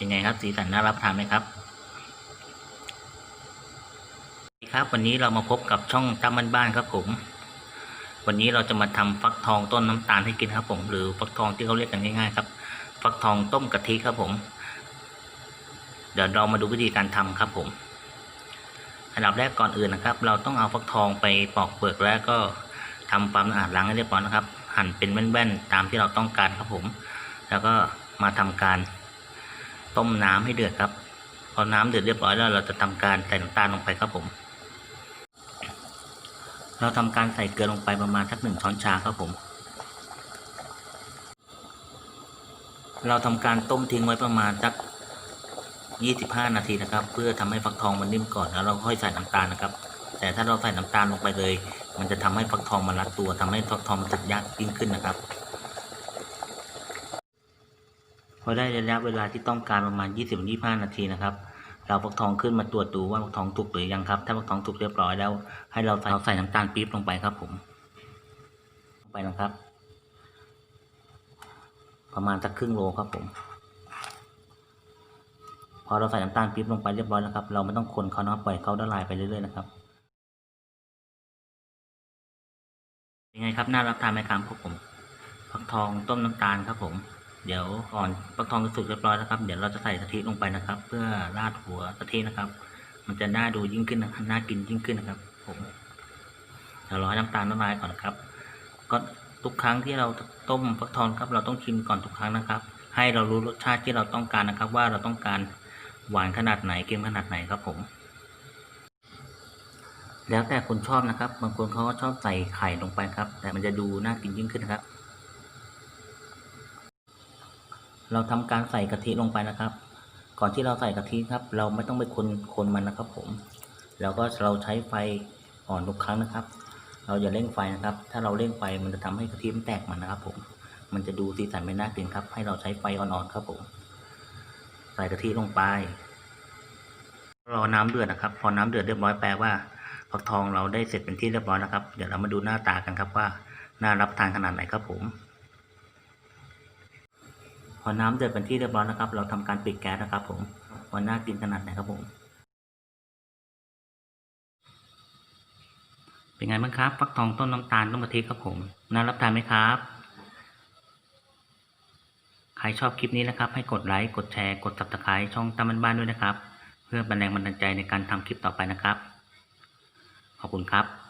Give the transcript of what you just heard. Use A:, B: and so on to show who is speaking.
A: เป็นไงครับ สีสันน่ารับประทานไหมครับสวัสดีครับ วันนี้เรามาพบกับช่องตามบ้านๆครับผม วันนี้เราจะมาทำฟักทองต้นน้ำตาลให้กินครับ ผม หรือฟักทองที่เขาเรียกกันง่ายๆครับ ฟักทองต้มกะทิครับผม เดี๋ยวเรามาดูวิธีการทำครับผมอันดับแรกก่อนอื่นนะครับ เราต้องเอาฟักทองไปปอกเปลือกแล้วก็ทำความสะอาดล้างให้เรียบร้อยนะครับ หั่นเป็นแว่นๆตามที่เราต้องการครับผม แล้วก็มาทำการ ต้มน้ำให้เดือดครับพอน้ำเดือดเรียบร้อยแล้วเราจะทำการใส่น้ำตาลลงไปครับผม เราทำการใส่เกลือลงไปประมาณสักหนึ่งช้อนชาครับผม เราทำการต้มทิ้งไว้ประมาณสัก25 นาทีนะครับ เพื่อทำให้ฟักทองมันนิ่มก่อนแล้วเราค่อยใส่น้ำตาลนะครับ แต่ถ้าเราใส่น้ำตาลลงไปเลย มันจะทำให้ฟักทองมันรัดตัวทำให้ฟักทองมันสึกยากยิ่งขึ้นนะครับ พอได้ระยะเวลาที่ต้องการประมาณ 20-25 นาทีนะครับ เราฟักทองขึ้นมาตรวจดูว่าฟักทองสุกหรือยังครับ ถ้าฟักทองสุกเรียบร้อยแล้ว ให้เราใส่เราใส่น้ำตาลปี๊บลงไปครับผมลงไปนะครับ ประมาณสักครึ่งโลครับผม พอเราใส่น้ำตาลปี๊บลงไปเรียบร้อยแล้วครับ เราไม่ต้องคนเขานะปล่อยเขาละลายไปเรื่อยๆนะครับยังไงครับน่ารับทานไหมครับพวกผมฟักทองต้มน้ำตาลครับผม เดี๋ยวก่อนฟักทองจะสุกเรียบร้อยนะครับ เดี๋ยวเราจะใส่กะทิลงไปนะครับ เพื่อราดหัวกะทินะครับ มันจะน่าดูยิ่งขึ้นนะครับน่ากินยิ่งขึ้นนะครับ ผมเดี๋ยวรอให้น้ำตาลละลายก่อนนะครับ ก็ทุกครั้งที่เราต้มฟักทองครับ เราต้องชิมก่อนทุกครั้งนะครับ ให้เรารู้รสชาติที่เราต้องการนะครับ ว่าเราต้องการหวานขนาดไหนเค็มขนาดไหนครับผมแล้วแต่คนชอบนะครับ บางคนเขาก็ชอบใส่ไข่ลงไปครับ แต่มันจะดูน่ากินยิ่งขึ้นครับ เราทำการใส่กะทิลงไปนะครับ ก่อนที่เราใส่กะทิครับ เราไม่ต้องไปคนคนมันนะครับ ผม แล้วก็เราใช้ไฟอ่อนทุกครั้งนะครับ เราอย่าเร่งไฟนะครับ ถ้าเราเร่งไฟมันจะทำให้กะทิมันแตกมันนะครับผม มันจะดูสีสันไม่น่ากินครับ ให้เราใช้ไฟอ่อนๆครับผม ใส่กะทิลงไปรอน้ำเดือดนะครับ พอน้ำเดือดเรียบร้อยแปลว่าฟักทองเราได้เสร็จเป็นที่เรียบร้อยนะครับ เดี๋ยวเรามาดูหน้าตากันครับว่าน่ารับประทานขนาดไหนครับผม พอน้ำเดือดเป็นที่เรียบร้อยนะครับ เราทำการปิดแก๊สนะครับ ผมว่าน่ากินขนาดไหนครับผม เป็นไงบ้างครับฟักทองต้นน้ำตาลต้มกะทิครับผมน่ารับทานไหมครับ ใครชอบคลิปนี้นะครับ ให้กดไลค์กดแชร์กด subscribe ช่องตามันบ้านด้วยนะครับ เพื่อเป็นแรงบันดาลใจในการทำคลิปต่อไปนะครับ ขอบคุณครับ